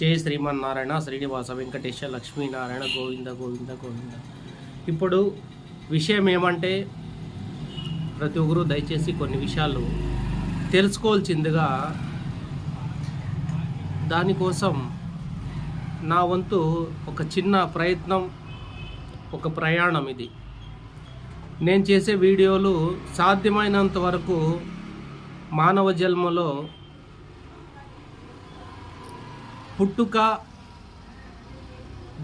జయ శ్రీమన్నారాయణ శ్రీనివాస వెంకటేశ లక్ష్మీనారాయణ గోవింద గోవింద గోవింద. ఇప్పుడు విషయం ఏమంటే ప్రతి ఒక్కరు దయచేసి కొన్ని విషయాలు తెలుసుకోవాల్సిందిగా దానికోసం నా వంతు ఒక చిన్న ప్రయత్నం ఒక ప్రయాణం ఇది. నేను చేసే వీడియోలు సాధ్యమైనంత వరకు మానవ జన్మలో పుట్టుక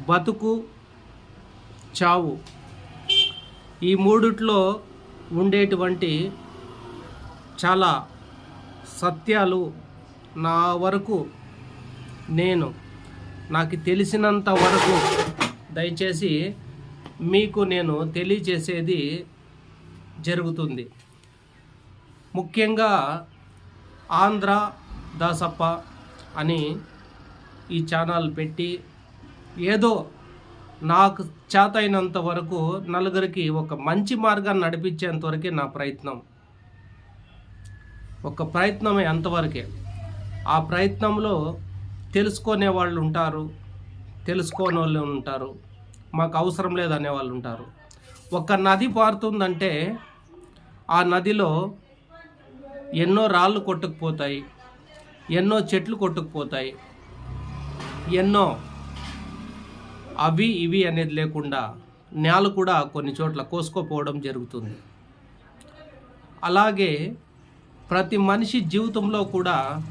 బతుకు చావు ఈ మూడిట్లో ఉండేటువంటి చాలా సత్యాలు నా వరకు నేను నాకు తెలిసినంత వరకు దయచేసి మీకు నేను తెలియచేసేది జరుగుతుంది. ముఖ్యంగా ఆంధ్ర దాసప్ప అని ఈ ఛానల్ పెట్టి ఏదో నాకు చేతైనంత వరకు నలుగురికి ఒక మంచి మార్గాన్ని నడిపించేంత వరకే నా ప్రయత్నం. ఒక ప్రయత్నమే అంతవరకే. ఆ ప్రయత్నంలో తెలుసుకునే వాళ్ళు ఉంటారు తెలుసుకోని వాళ్ళు ఉంటారు మాకు అవసరం లేదనే వాళ్ళు ఉంటారు. ఒక నది పారుతుందంటే ఆ నదిలో ఎన్నో రాళ్ళు కొట్టుకుపోతాయి ఎన్నో చెట్లు కొట్టుకుపోతాయి ఎన్నో అవి ఇవి అనేది లేకుండా నేల కూడా కొన్ని చోట్ల కోసుకోపోవడం జరుగుతుంది. అలాగే ప్రతి మనిషి జీవితంలో కూడా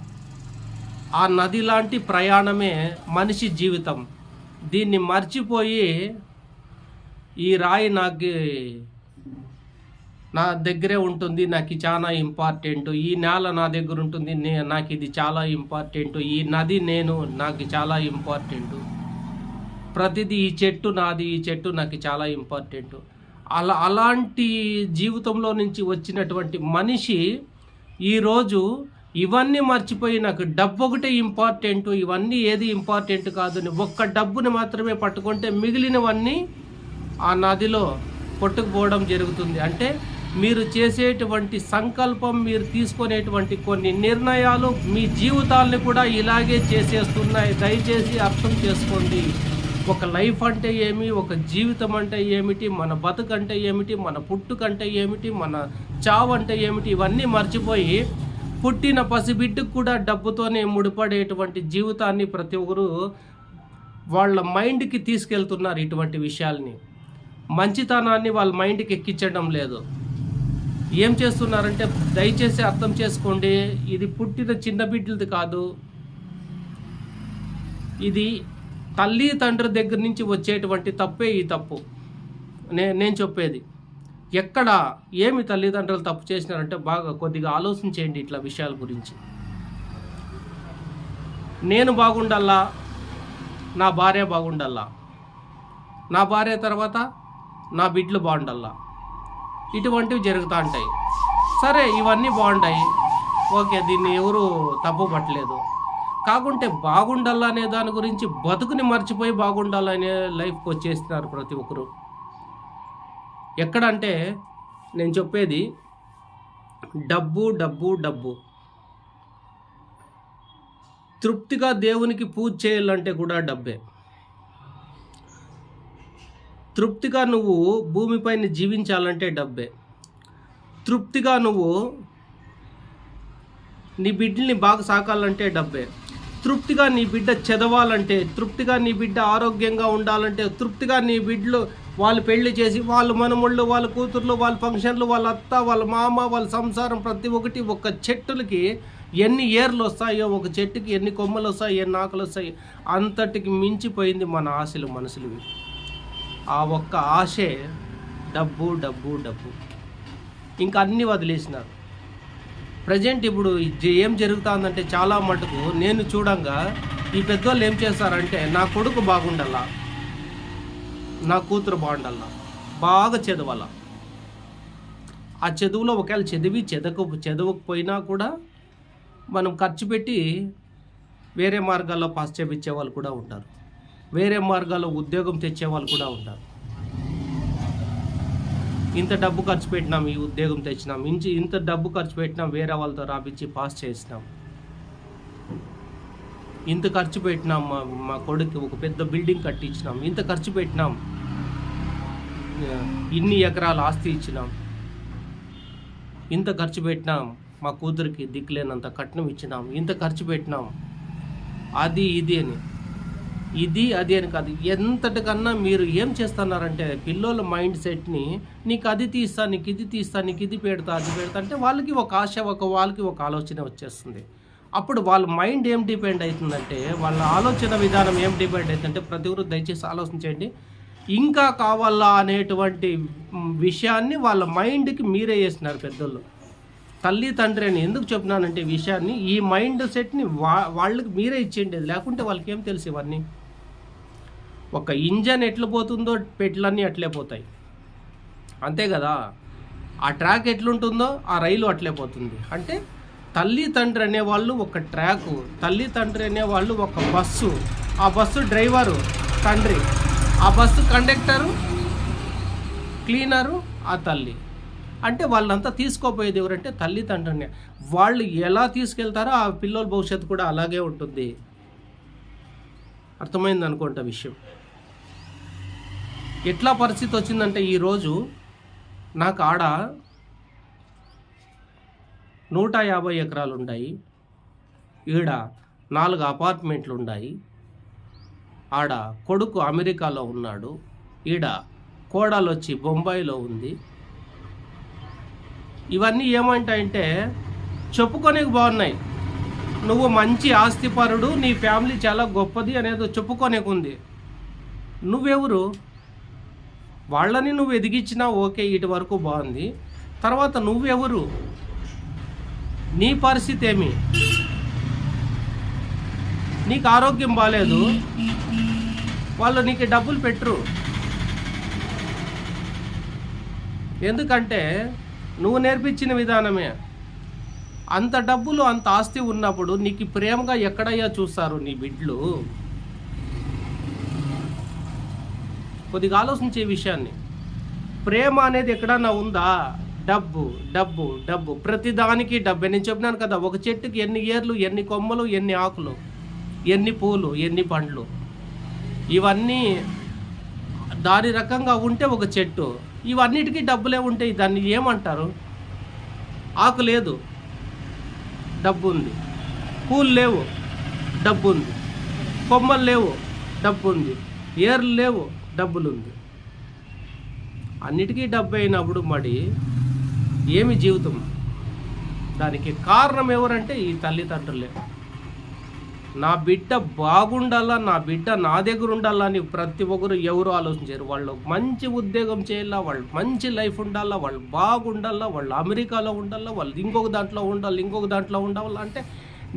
ఆ నది లాంటి ప్రయాణమే మనిషి జీవితం. దీన్ని మర్చిపోయి ఈ రాయి నాకు నా దగ్గరే ఉంటుంది నాకు చాలా ఇంపార్టెంట్ ఈ నేల నా దగ్గర ఉంటుంది నే నాకు ఇది చాలా ఇంపార్టెంట్ ఈ నది నేను నాకు చాలా ఇంపార్టెంట్ ప్రతిదీ ఈ చెట్టు నాది ఈ చెట్టు నాకు చాలా ఇంపార్టెంట్ అలా అలాంటి జీవితంలో నుంచి వచ్చినటువంటి మనిషి ఈరోజు ఇవన్నీ మర్చిపోయి నాకు డబ్బు ఒకటే ఇంపార్టెంట్ ఇవన్నీ ఏది ఇంపార్టెంట్ కాదు అని ఒక్క డబ్బుని మాత్రమే పట్టుకుంటే మిగిలినవన్నీ ఆ నదిలో కొట్టుకుపోవడం జరుగుతుంది. అంటే మీరు చేసేటువంటి సంకల్పం మీరు తీసుకునేటువంటి కొన్ని నిర్ణయాలు మీ జీవితాలను కూడా ఇలాగే చేసేస్తున్నాయి. దయచేసి అర్థం చేసుకోండి. ఒక లైఫ్ అంటే ఏమి? ఒక జీవితం అంటే ఏమిటి? మన బతుకంటే ఏమిటి? మన పుట్టుకంటే ఏమిటి? మన చావు అంటే ఏమిటి? ఇవన్నీ మర్చిపోయి పుట్టిన పసిబిడ్డకు కూడా డబ్బుతోనే ముడిపడేటువంటి జీవితాన్ని ప్రతి ఒక్కరు వాళ్ళ మైండ్కి తీసుకెళ్తున్నారు ఇటువంటి విషయాల్ని. మంచితనాన్ని వాళ్ళ మైండ్కి ఎక్కించడం లేదు. ఏం చేస్తున్నారంటే దయచేసి అర్థం చేసుకోండి ఇది పుట్టిన చిన్న బిడ్డలది కాదు. ఇది తల్లి తండ్రి దగ్గర నుంచి వచ్చేటువంటి తప్పే ఈ తప్పు. నే నేను చెప్పేది ఎక్కడ ఏమి తల్లిదండ్రులు తప్పు చేసినారంటే బాగా కొద్దిగా ఆలోచించేయండి ఇట్లా విషయాల గురించి. నేను బాగుండల్లా నా భార్య బాగుండల్లా నా భార్య తర్వాత నా బిడ్డలు బాగుండల్లా. ఇటువంటివి జరుగుతూ ఉంటాయి. సరే ఇవన్నీ బాగుంటాయి. ఓకే దీన్ని ఎవరు తప్పు పట్టలేదు కాకుంటే బాగుండాలనే దాని గురించి బతుకుని మర్చిపోయి బాగుండాలనే లైఫ్కి వచ్చేస్తున్నారు ప్రతి ఒక్కరు. ఎక్కడంటే నేను చెప్పేది డబ్బు డబ్బు డబ్బు. తృప్తిగా దేవునికి పూజ చేయాలంటే కూడా డబ్బే. తృప్తిగా నువ్వు భూమిపైన జీవించాలంటే డబ్బే. తృప్తిగా నువ్వు నీ బిడ్డల్ని బాగా సాకాలంటే డబ్బే. తృప్తిగా నీ బిడ్డ చదవాలంటే తృప్తిగా నీ బిడ్డ ఆరోగ్యంగా ఉండాలంటే తృప్తిగా నీ బిడ్డలు వాళ్ళు పెళ్ళి చేసి వాళ్ళ మనముళ్ళు వాళ్ళ కూతుర్లు వాళ్ళ ఫంక్షన్లు వాళ్ళ అత్త వాళ్ళ మామ వాళ్ళ సంసారం ప్రతి ఒక్కటి ఒక చెట్టులకి ఎన్ని ఏర్లు వస్తాయో ఒక చెట్టుకి ఎన్ని కొమ్మలు వస్తాయి ఎన్ని ఆకులు వస్తాయి అంతటికి మించిపోయింది మన ఆశలు మనసులు. ఆ ఒక్క ఆశే డబ్బు డబ్బు డబ్బు. ఇంకా అన్నీ వదిలేసినారు. ప్రజెంట్ ఇప్పుడు ఇది ఏం జరుగుతుందంటే చాలా మటుకు నేను చూడంగా ఈ పెద్దోళ్ళు ఏం చేస్తారంటే నా కొడుకు బాగుండాలా నా కూతురు బాగుండాలా బాగా చదవాల. ఆ చదువులో ఒకవేళ చదివి చదవక చదవకపోయినా కూడా మనం ఖర్చు పెట్టి వేరే మార్గాల్లో పాస్ చేపించే వాళ్ళు కూడా ఉంటారు. వేరే మార్గాల్లో ఉద్యోగం తెచ్చే వాళ్ళు కూడా ఉంటారు. ఇంత డబ్బు ఖర్చు పెట్టినాం ఈ ఉద్యోగం తెచ్చినాం ఇంచి ఇంత డబ్బు ఖర్చు పెట్టినాం వేరే వాళ్ళతో రాపించి పాస్ చేసినాం. ఇంత ఖర్చు పెట్టినాం మా మా కొడుకు ఒక పెద్ద బిల్డింగ్ కట్టించినాం ఇంత ఖర్చు పెట్టినాం. ఇన్ని ఎకరాల ఆస్తి ఇచ్చినాం. ఇంత ఖర్చు పెట్టినాం మా కూతురికి దిక్కులేనంత కట్నం ఇచ్చినాం ఇంత ఖర్చు పెట్టినాం. అది ఇది అని. ఇది అది అని కాదు. ఎంతటికన్నా మీరు ఏం చేస్తున్నారంటే పిల్లోల మైండ్ సెట్ని నీకు అది తీస్తా నీకు ఇది తీస్తా నీకు ఇది పెడతా అది పెడతా అంటే వాళ్ళకి ఒక ఆశ ఒక వాళ్ళకి ఒక ఆలోచన వచ్చేస్తుంది. అప్పుడు వాళ్ళ మైండ్ ఏం డిపెండ్ అవుతుందంటే వాళ్ళ ఆలోచన విధానం ఏం డిపెండ్ అవుతుందంటే ప్రతి ఒక్కరు దయచేసి ఆలోచించండి ఇంకా కావాలా అనేటువంటి విషయాన్ని వాళ్ళ మైండ్కి మీరే చేస్తున్నారు పెద్దోళ్ళు. తల్లి తండ్రి అని ఎందుకు చెప్తున్నానంటే ఈ విషయాన్ని ఈ మైండ్ సెట్ని వా వాళ్ళకి మీరే ఇచ్చేయండి. లేకుంటే వాళ్ళకి ఏం తెలుసు ఇవన్నీ? ఒక ఇంజన్ ఎట్లా పోతుందో పెట్లన్నీ అట్లే పోతాయి. అంతే కదా? ఆ ట్రాక్ ఎట్లుంటుందో ఆ రైలు అట్లే పోతుంది. అంటే తల్లి తండ్రి అనేవాళ్ళు ఒక ట్రాకు తల్లి తండ్రి అనేవాళ్ళు ఒక బస్సు. ఆ బస్సు డ్రైవరు తండ్రి. ఆ బస్సు కండక్టరు క్లీనరు ఆ తల్లి. అంటే వాళ్ళంతా తీసుకోపోయేది ఎవరంటే తల్లి తండ్రిని వాళ్ళు ఎలా తీసుకెళ్తారో ఆ పిల్లల భవిష్యత్తు కూడా అలాగే ఉంటుంది. అర్థమైంది అనుకుంటా విషయం. ఎట్లా పరిస్థితి వచ్చిందంటే ఈరోజు నాకు ఆడ నూట యాభై ఎకరాలు ఉన్నాయి ఈడ నాలుగు అపార్ట్మెంట్లు ఉన్నాయి ఆడ కొడుకు అమెరికాలో ఉన్నాడు. ఈడ కోడలు వచ్చి బొంబాయిలో ఉంది. ఇవన్నీ ఏమంటాయంటే చెప్పుకోనికి బాగున్నాయి. నువ్వు మంచి ఆస్తిపరుడు నీ ఫ్యామిలీ చాలా గొప్పది అనేది చెప్పుకోనేకుంది. నువ్వెవరు? వాళ్ళని నువ్వు ఎదిగించినా ఓకే ఇటు వరకు బాగుంది. తర్వాత నువ్వెవరు? నీ పరిస్థితి ఏమి? నీకు ఆరోగ్యం బాగాలేదు వాళ్ళు నీకు డబ్బులు పెట్టరు. ఎందుకంటే నువ్వు నేర్పించిన విధానమే. అంత డబ్బులు అంత ఆస్తి ఉన్నప్పుడు నీకు ప్రేమగా ఎక్కడయ్యా చూస్తారు నీ బిడ్లు? కొద్దిగా ఆలోచించే విషయాన్ని. ప్రేమ అనేది ఎక్కడన్నా ఉందా? డబ్బు డబ్బు డబ్బు. ప్రతిదానికి డబ్బే. నేను చెప్పినాను కదా ఒక చెట్టుకి ఎన్ని ఏర్లు ఎన్ని కొమ్మలు ఎన్ని ఆకులు ఎన్ని పూలు ఎన్ని పండ్లు. ఇవన్నీ దాని రకంగా ఉంటే ఒక చెట్టు. ఇవన్నిటికీ డబ్బులే ఉంటాయి. దాన్ని ఏమంటారు? ఆకు లేదు. డబ్బు ఉంది. పూలు లేవు. డబ్బు ఉంది. కొమ్మలు లేవు. డబ్బు ఉంది. ఏర్లు లేవు. డబ్బులుంది. అన్నిటికీ డబ్బు అయినప్పుడు మరి ఏమి జీవితం? దానికి కారణం ఎవరంటే ఈ తల్లిదండ్రులే. నా బిడ్డ బాగుండాలా నా బిడ్డ నా దగ్గర ఉండాలా అని ప్రతి ఒక్కరు ఎవరు ఆలోచించారు. వాళ్ళు మంచి ఉద్యోగం చేయాలా వాళ్ళు మంచి లైఫ్ ఉండాలా వాళ్ళు బాగుండాలా వాళ్ళు అమెరికాలో ఉండాలా వాళ్ళు ఇంకొక దాంట్లో ఉండాలి ఇంకొక దాంట్లో ఉండాలా అంటే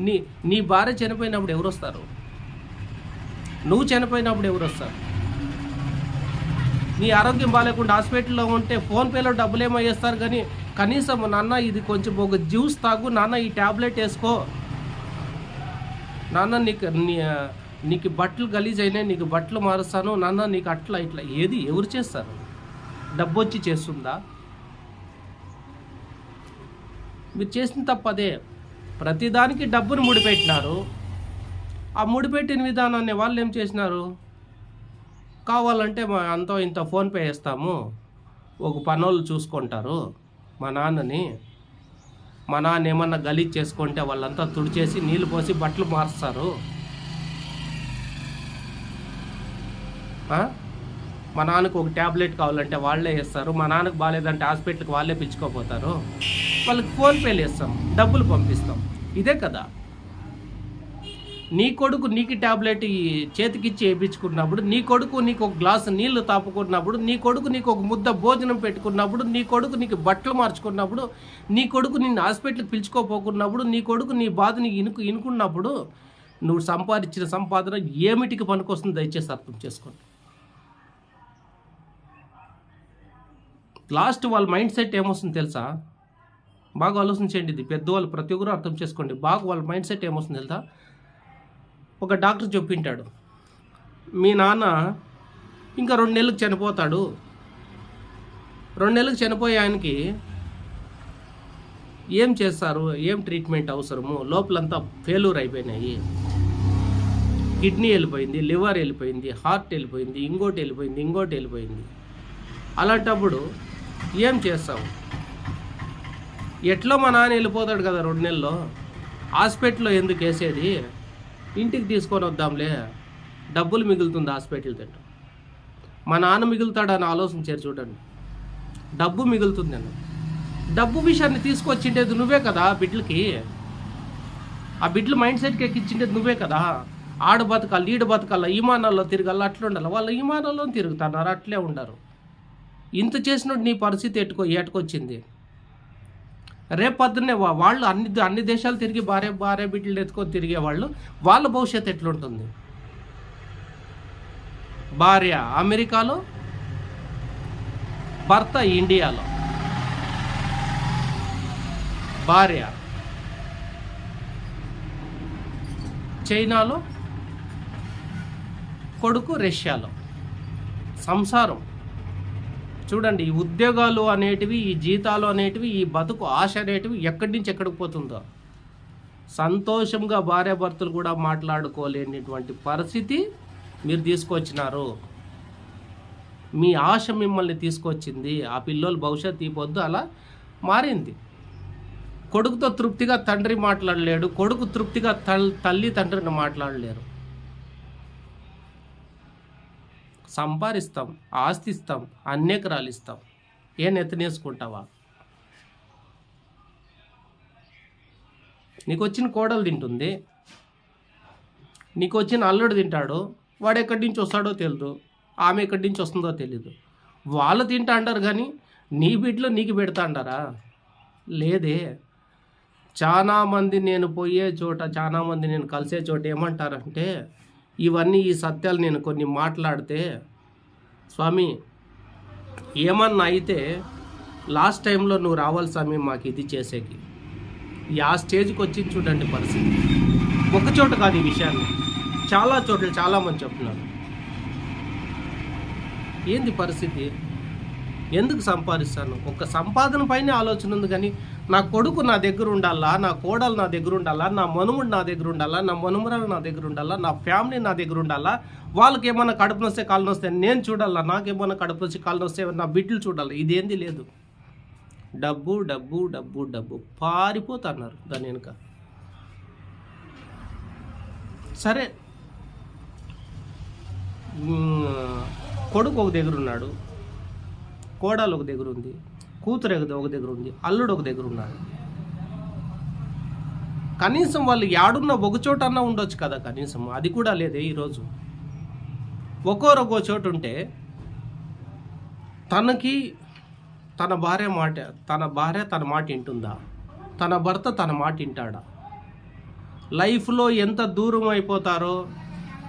నీ నీ భార్య చనిపోయినప్పుడు ఎవరు వస్తారు నువ్వు చనిపోయినప్పుడు ఎవరు వస్తారు నీ ఆరోగ్యం బాగాలేకుండా హాస్పిటల్లో ఉంటే ఫోన్పేలో డబ్బులు ఏమో వేస్తారు కానీ కనీసం నాన్న ఇది కొంచెం ఒక జ్యూస్ తాగు నాన్న ఈ ట్యాబ్లెట్ వేసుకో. నాన్న నీకు నీ నీకు బట్టలు గలీజ్ అయినాయి నీకు బట్టలు మారుస్తాను నాన్న నీకు అట్లా ఇట్లా ఏది ఎవరు చేస్తారు? డబ్బు వచ్చి చేస్తుందా? మీరు చేసిన తప్పదే ప్రతిదానికి డబ్బును ముడిపెట్టినారు. ఆ ముడిపెట్టిన విధానాన్ని వాళ్ళు ఏం చేసినారు? కావాలంటే మా అంతో ఇంత ఫోన్పే వేస్తాము ఒక పనోళ్ళు చూసుకుంటారు. మా నాన్నని. మా నాన్న ఏమన్నా గలీజ్ చేసుకుంటే వాళ్ళంతా తుడిచేసి నీళ్ళు పోసి బట్టలు మారుస్తారు. మా నాన్నకు ఒక ట్యాబ్లెట్ కావాలంటే వాళ్ళే ఇస్తారు మా నాన్నకు బాగాలేదంటే హాస్పిటల్కి వాళ్ళే పిలుచుకోపోతారు వాళ్ళకి ఫోన్పేలు ఇస్తాం డబ్బులు పంపిస్తాం. ఇదే కదా. నీ కొడుకు నీకు ట్యాబ్లెట్ చేతికిచ్చి వేయించుకున్నప్పుడు నీ కొడుకు నీకు ఒక గ్లాసు నీళ్ళు తాపుకున్నప్పుడు నీ కొడుకు నీకు ఒక ముద్ద భోజనం పెట్టుకున్నప్పుడు నీ కొడుకు నీకు బట్టలు మార్చుకున్నప్పుడు నీ కొడుకు నిన్ను హాస్పిటల్కి పిలుచుకోపోకున్నప్పుడు నీ కొడుకు నీ బాధని ఇనుకు ఇనుకున్నప్పుడు నువ్వు సంపాదించిన సంపాదన ఏమిటికి పనికొస్తుంది దయచేసి అర్థం చేసుకోండి. లాస్ట్ వాళ్ళ మైండ్ సెట్ ఏమొస్తుంది తెలుసా? బాగా ఆలోచించండి ఇది. పెద్దవాళ్ళు ప్రతి ఒక్కరు అర్థం చేసుకోండి. బాగా వాళ్ళ మైండ్ సెట్ ఏమొస్తుంది తెలుసా? ఒక డాక్టర్ చెప్పింటాడు మీ నాన్న ఇంకా రెండు నెలలకు చనిపోతాడు. రెండు నెలలకు చనిపోయే ఆయనకి ఏం చేస్తారు? ఏం ట్రీట్మెంట్ అవసరము? లోపలంతా ఫెయిల్యూర్ అయిపోయినాయి. కిడ్నీ వెళ్ళిపోయింది లివర్ వెళ్ళిపోయింది హార్ట్ వెళ్ళిపోయింది ఇంకోటి వెళ్ళిపోయింది ఇంకోటి వెళ్ళిపోయింది. అలాంటప్పుడు ఏం చేస్తావు? ఎట్లో మా నాన్న వెళ్ళిపోతాడు కదా రెండు నెలల్లో? హాస్పిటల్లో ఎందుకు వేసేది? ఇంటికి తీసుకొని వద్దాంలే. డబ్బులు మిగులుతుంది హాస్పిటల్ తింటాం. మా నాన్న మిగులుతాడని ఆలోచించారు చూడండి. డబ్బు మిగులుతుంది అన్న. డబ్బు విషయాన్ని తీసుకొచ్చిండేది నువ్వే కదా బిడ్లకి ఆ బిడ్లు మైండ్ సెట్కి ఎక్కించిండేది నువ్వే కదా. ఆడ బతకాలి ఈడు బతకాల ఈమానాల్లో తిరగాల అట్లా ఉండాలి. వాళ్ళ ఈమానాల్లో తిరుగుతున్నారు అట్లే ఉండరు. ఇంత చేసినట్టు నీ పరిస్థితి ఎట్టుకో ఏటకొచ్చింది. రేపు పొద్దున్నే వాళ్ళు అన్ని అన్ని దేశాలు తిరిగి భార్య భార్య బిడ్డలు ఎత్తుకొని తిరిగే వాళ్ళు వాళ్ళ భవిష్యత్తు ఎట్లుంటుంది? భార్య అమెరికాలో భర్త ఇండియాలో. భార్య చైనాలో కొడుకు రష్యాలో. సంసారం. చూడండి ఈ ఉద్యోగాలు అనేటివి ఈ జీతాలు అనేటివి ఈ బతుకు ఆశ అనేటివి ఎక్కడి నుంచి ఎక్కడికి పోతుందో. సంతోషంగా భార్యాభర్తలు కూడా మాట్లాడుకోలేనిటువంటి పరిస్థితి మీరు తీసుకొచ్చినారు. మీ ఆశ మిమ్మల్ని తీసుకొచ్చింది ఆ పిల్లలు భవిష్యత్తు ఈ పొద్దు అలా మారింది. కొడుకుతో తృప్తిగా తండ్రి మాట్లాడలేడు కొడుకు తృప్తిగా తల్ తల్లి తండ్రిని మాట్లాడలేరు. సంపాదిస్తాం ఆస్తిస్తాం అన్నేకరాలు ఇస్తాం ఏ నెత్తనేసుకుంటావా నీకు వచ్చిన కోడలు తింటుంది. నీకు వచ్చిన అల్లుడు తింటాడు. వాడు ఎక్కడి నుంచి వస్తాడో తెలియదు ఆమె ఎక్కడి నుంచి వస్తుందో తెలీదు. వాళ్ళు తింటా అంటారు కానీ నీ బిడ్డలో నీకు పెడతా అంటారా? లేదే. చాలామంది నేను పోయే చోట చాలా మంది నేను కలిసే చోట ఏమంటారంటే ఇవన్నీ ఈ సత్యాలు నేను కొన్ని మాట్లాడితే స్వామి ఏమన్నా అయితే లాస్ట్ టైంలో నువ్వు రావాలి స్వామి మాకు ఇది చేసేకి. ఆ స్టేజ్కి వచ్చి చూడండి పరిస్థితి. ఒక చోట కాదు ఈ విషయాన్ని. చాలా చోట్ల చాలా మంది చెప్తున్నారు. ఏంది పరిస్థితి? ఎందుకు సంపాదిస్తాను? ఒక సంపాదన పైన ఆలోచన ఉంది కానీ నా కొడుకు నా దగ్గర ఉండాలా? నా కోడలు నా దగ్గర ఉండాలా? నా మనుముడు నా దగ్గర ఉండాలా? నా మనుమరాలు నా దగ్గర ఉండాలా? నా ఫ్యామిలీ నా దగ్గర ఉండాలా? వాళ్ళకి ఏమైనా కడుపు నొస్తే కాళ్ళు నొస్తే నేను చూడాలా? నాకేమైనా కడుపు నొస్తే కాళ్ళు నొస్తే నా బిడ్డలు చూడాలి? ఇదేంది లేదు. డబ్బు డబ్బు డబ్బు డబ్బు. పారిపోతున్నారు దాని వెనుక. సరే. కొడుకు ఒక దగ్గర ఉన్నాడు. కోడలు ఒక దగ్గర ఉంది. కూతురు ఒక దగ్గర ఉంది అల్లుడు ఒక దగ్గర ఉన్నాడు కనీసం వాళ్ళు యాడున్న ఒక చోట అన్నా ఉండొచ్చు కదా కనీసం. అది కూడా లేదే ఈరోజు ఒక్కోరు ఒక్కో చోటు ఉంటే తనకి తన భార్య మాట తన భార్య తన మాట వింటుందా? తన భర్త తన మాట వింటాడా? లైఫ్లో ఎంత దూరం అయిపోతారో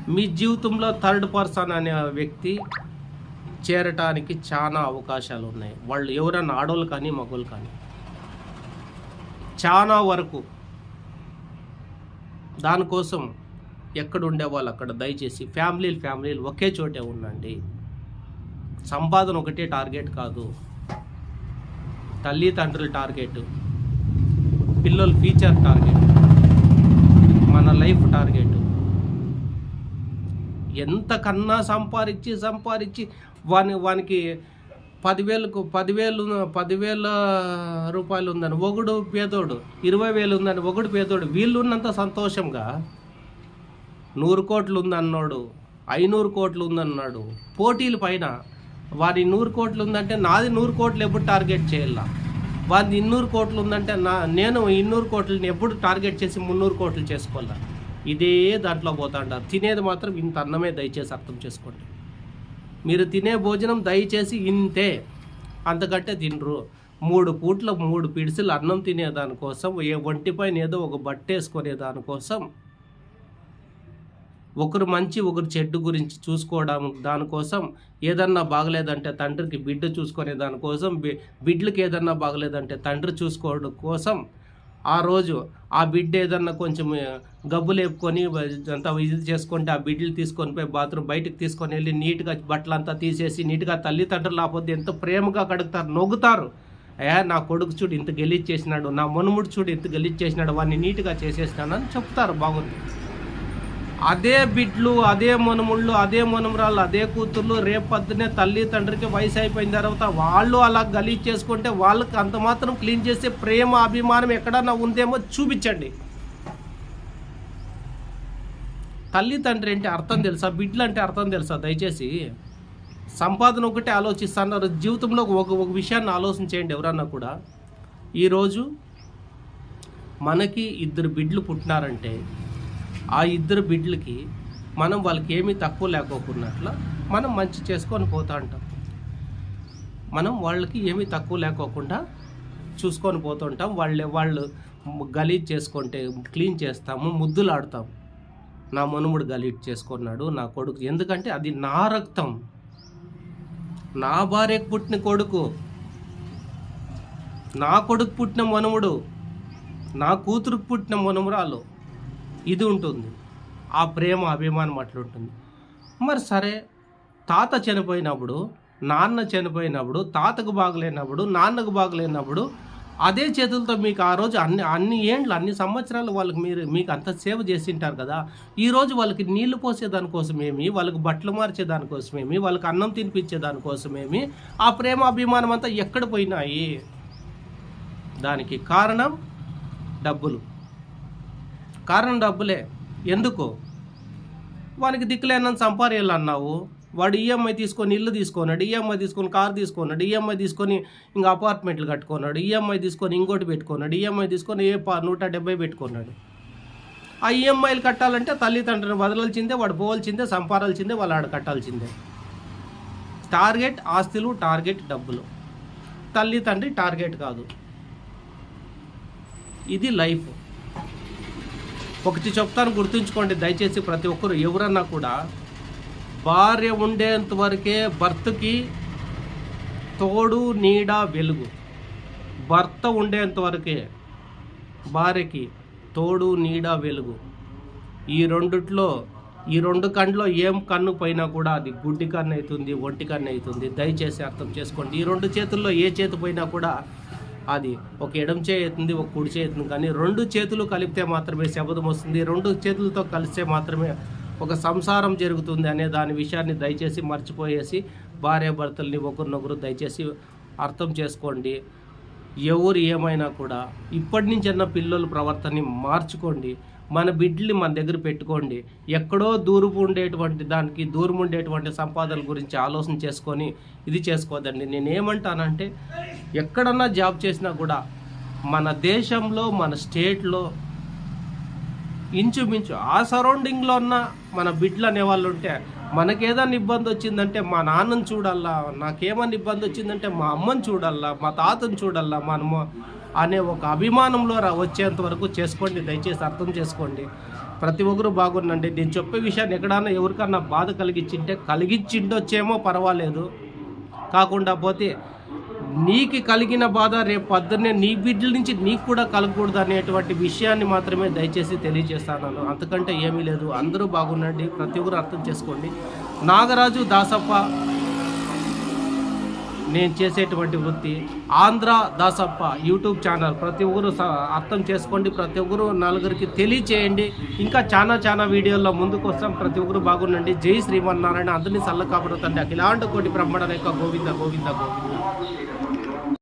మీ జీవితంలో థర్డ్ పర్సన్ అనే వ్యక్తి చేరటానికి చాలా అవకాశాలు ఉన్నాయి వాళ్ళు ఎవరన్నా ఆడోళ్ళు కానీ మగోళ్ళు కానీ. చాలా వరకు దానికోసం ఎక్కడ ఉండేవాళ్ళు అక్కడ దయచేసి ఫ్యామిలీలు ఫ్యామిలీలు ఒకే చోటే ఉండండి. సంపాదన ఒకటే టార్గెట్ కాదు. తల్లి తండ్రుల టార్గెట్. పిల్లల ఫ్యూచర్ టార్గెట్. మన లైఫ్ టార్గెట్. ఎంతకన్నా సంపాదించి సంపాదించి వాని వానికి పదివేలకు పదివేలు పదివేల రూపాయలు ఉందని. ఒకడు పేదోడు ఇరవై వేలు ఉందని ఒకడు పేదోడు. వీళ్ళు ఉన్నంత సంతోషంగా నూరు కోట్లు ఉందన్నాడు ఐనూరు కోట్లు ఉందన్నాడు. పోటీల పైన వారి నూరు కోట్లు ఉందంటే నాది నూరు కోట్లు ఎప్పుడు టార్గెట్ చేయాల? వారిది ఇన్నూరు కోట్లు ఉందంటే నా నేను ఇన్నూరు కోట్లని ఎప్పుడు టార్గెట్ చేసి మున్నూరు కోట్లు చేసుకోవాలా? ఇదే దాంట్లో పోతాంటారు తినేది మాత్రం ఇంత అన్నమే దయచేసి అర్థం చేసుకోండి. మీరు తినే భోజనం దయచేసి ఇంతే. అంతకంటే తినరు. మూడు పూట్ల మూడు పిడిసిలు అన్నం తినేదానికోసం ఏ ఒంటిపైన ఏదో ఒక బట్ట వేసుకునే దానికోసం ఒకరు మంచి ఒకరు చెడ్డు గురించి చూసుకోవడం దానికోసం ఏదన్నా బాగలేదంటే తండ్రికి బిడ్డ చూసుకునే దానికోసం బి- బిడ్డలకి ఏదన్నా బాగలేదంటే తండ్రి చూసుకోవడం కోసం ఆ రోజు ఆ బిడ్డ ఏదన్నా కొంచెం గబ్బు లేపుకొని అంతా ఇది చేసుకుంటే ఆ బిడ్డలు తీసుకొని పోయి బాత్రూమ్ బయటకు తీసుకొని వెళ్ళి నీట్గా బట్టలంతా తీసేసి నీట్గా తల్లిదండ్రులు లేకపోతే ఎంతో ప్రేమగా కడుగుతారు నొగ్గుతారు ఏ నా కొడుకు చూడు ఇంత గెలిచి చేసినాడు నా మనుముడు చూడు ఇంత గెలిచి చేసినాడు వాడిని నీట్గా చేసేసినాడు అని చెప్తారు బాగుంది. అదే బిడ్లు అదే మనుముళ్ళు అదే మనుమరాళ్ళు అదే కూతుర్లు రేపొద్దునే తల్లి తండ్రికి వయసు అయిపోయిన తర్వాత వాళ్ళు అలా గలీజ్ చేసుకుంటే వాళ్ళకి అంత మాత్రం క్లీన్ చేసే ప్రేమ అభిమానం ఎక్కడన్నా ఉందేమో చూపించండి. తల్లి తండ్రి అంటే అర్థం తెలుసా? బిడ్లు అంటే అర్థం తెలుసా? దయచేసి సంపాదన ఒకటే ఆలోచిస్తున్నారు జీవితంలో ఒక ఒక విషయాన్ని ఆలోచించేయండి ఎవరన్నా కూడా. ఈరోజు మనకి ఇద్దరు బిడ్లు పుట్టినారంటే ఆ ఇద్దరు బిడ్లకి మనం వాళ్ళకి ఏమీ తక్కువ లేకోకున్నట్ల మనం మంచి చేసుకొని పోతా ఉంటాం. మనం వాళ్ళకి ఏమీ తక్కువ లేకోకుండా చూసుకొని పోతుంటాం వాళ్ళే వాళ్ళు గలీజ్ చేసుకుంటే క్లీన్ చేస్తాము ముద్దులు ఆడతాం నా మనుముడు గలీజ్ చేసుకున్నాడు నా కొడుకు. ఎందుకంటే అది నా రక్తం. నా భార్యకు పుట్టిన కొడుకు. నా కొడుకు పుట్టిన మనుముడు. నా కూతురుకు పుట్టిన మనుమురాలు. ఇది ఉంటుంది. ఆ ప్రేమ అభిమానం అట్లుంటుంది మరి సరే తాత చనిపోయినప్పుడు నాన్న చనిపోయినప్పుడు తాతకు బాగలేనప్పుడు నాన్నకు బాగలేనప్పుడు అదే చేతులతో మీకు ఆ రోజు అన్ని అన్ని ఏండ్లు అన్ని సంవత్సరాలు వాళ్ళకి మీరు మీకు అంత సేవ చేసింటారు కదా. ఈరోజు వాళ్ళకి నీళ్ళు పోసేదానికోసమేమి వాళ్ళకి బట్టలు మార్చేదానికోసమేమి వాళ్ళకి అన్నం తినిపించేదానికోసమేమి ఆ ప్రేమ అభిమానం అంతా ఎక్కడ పోయినాయి? దానికి కారణం డబ్బులు. కారణం డబ్బులే. ఎందుకు? వానికి దిక్కులేనని అన్నావు వాడు ఈఎంఐ తీసుకొని ఇల్లు తీసుకున్నాడు ఈఎంఐ తీసుకొని కారు తీసుకున్నాడు ఈఎంఐ తీసుకొని ఇంకా అపార్ట్మెంట్లు కట్టుకున్నాడు ఈఎంఐ తీసుకొని ఇంకోటి పెట్టుకున్నాడు ఈఎంఐ తీసుకొని ఏ నూట డెబ్బై పెట్టుకున్నాడు. ఆ ఈఎంఐలు కట్టాలంటే తల్లిదండ్రులు వదలాల్సిందే వాడు పోవాల్సిందే సంపారాల్సిందే వాళ్ళు ఆడ కట్టాల్సిందే. టార్గెట్ ఆస్తులు టార్గెట్ డబ్బులు. తల్లి తండ్రి టార్గెట్ కాదు. ఇది లైఫ్. ఒకటి చెప్తాను గుర్తుంచుకోండి. దయచేసి ప్రతి ఒక్కరు ఎవరన్నా కూడా భార్య ఉండేంత వరకే భర్తకి తోడు నీడ వెలుగు. భర్త ఉండేంత వరకే భార్యకి తోడు నీడ వెలుగు. ఈ రెండిట్లో ఈ రెండు కండ్లో ఏం కన్ను పోయినా కూడా అది గుడ్డి కన్ను అవుతుంది ఒంటి కన్ను అవుతుంది. దయచేసి అర్థం చేసుకోండి. ఈ రెండు చేతుల్లో ఏ చేతి పోయినా కూడా అది ఒక ఎడం చేతుంది ఒక కుడి చేతుంది అవుతుంది కానీ రెండు చేతులు కలిపితే మాత్రమే శబ్దం వస్తుంది. రెండు చేతులతో కలిస్తే మాత్రమే ఒక సంసారం జరుగుతుంది అనే దాని విషయాన్ని దయచేసి మర్చిపోయేసి భార్యాభర్తల్ని ఒకరినొకరు దయచేసి అర్థం చేసుకోండి. ఎవరు ఏమైనా కూడా ఇప్పటి నుంచి అన్న పిల్లల ప్రవర్తనని మార్చుకోండి. మన బిడ్డల్ని మన దగ్గర పెట్టుకోండి. ఎక్కడో దూరపు ఉండేటువంటి దానికి దూరం ఉండేటువంటి సంపాదన గురించి ఆలోచన చేసుకొని ఇది చేసుకోదండి. నేనేమంటానంటే ఎక్కడన్నా జాబ్ చేసినా కూడా మన దేశంలో మన స్టేట్లో ఇంచుమించు ఆ సరౌండింగ్లో ఉన్న మన బిడ్డలు అనేవాళ్ళు ఉంటే మనకేదన్నా ఇబ్బంది వచ్చిందంటే మా నాన్నని చూడాలా నాకేమన్నా ఇబ్బంది వచ్చిందంటే మా అమ్మని చూడాలా మా తాతని చూడాలా మనము అనే ఒక అభిమానంలో రా వచ్చేంత వరకు చేసుకోండి దయచేసి అర్థం చేసుకోండి. ప్రతి ఒక్కరు బాగుండండి. నేను చెప్పే విషయాన్ని ఎక్కడన్నా ఎవరికన్నా బాధ కలిగించింటే కలిగించిండొచ్చేమో పర్వాలేదు. కాకుండా పోతే నీకు కలిగిన బాధ రేపు పొద్దున్నే నీ బిడ్డల నుంచి నీకు కూడా కలగకూడదు అనేటువంటి విషయాన్ని మాత్రమే దయచేసి తెలియజేస్తాను. అంతకంటే ఏమీ లేదు. అందరూ బాగుండండి. ప్రతి ఒక్కరు అర్థం చేసుకోండి. నాగరాజు దాసప్ప నేను చేసేటువంటి వృత్తి. Andhra Dasappa YouTube channel. ప్రతి ఒక్కరు స- అర్థం చేసుకోండి. ప్రతి ఒక్కరు నలుగురికి తెలియచేయండి. ఇంకా చాలా చాలా వీడియోల్లో ముందుకు వస్తాం. ప్రతి ఒక్కరు బాగుండండి. జై శ్రీమన్నారాయణ. అందరినీ సల్ల కాపాడుతండి అఖిలాంటి కోటి బ్రహ్మణ యొక్క గోవింద గోవింద గోవింద.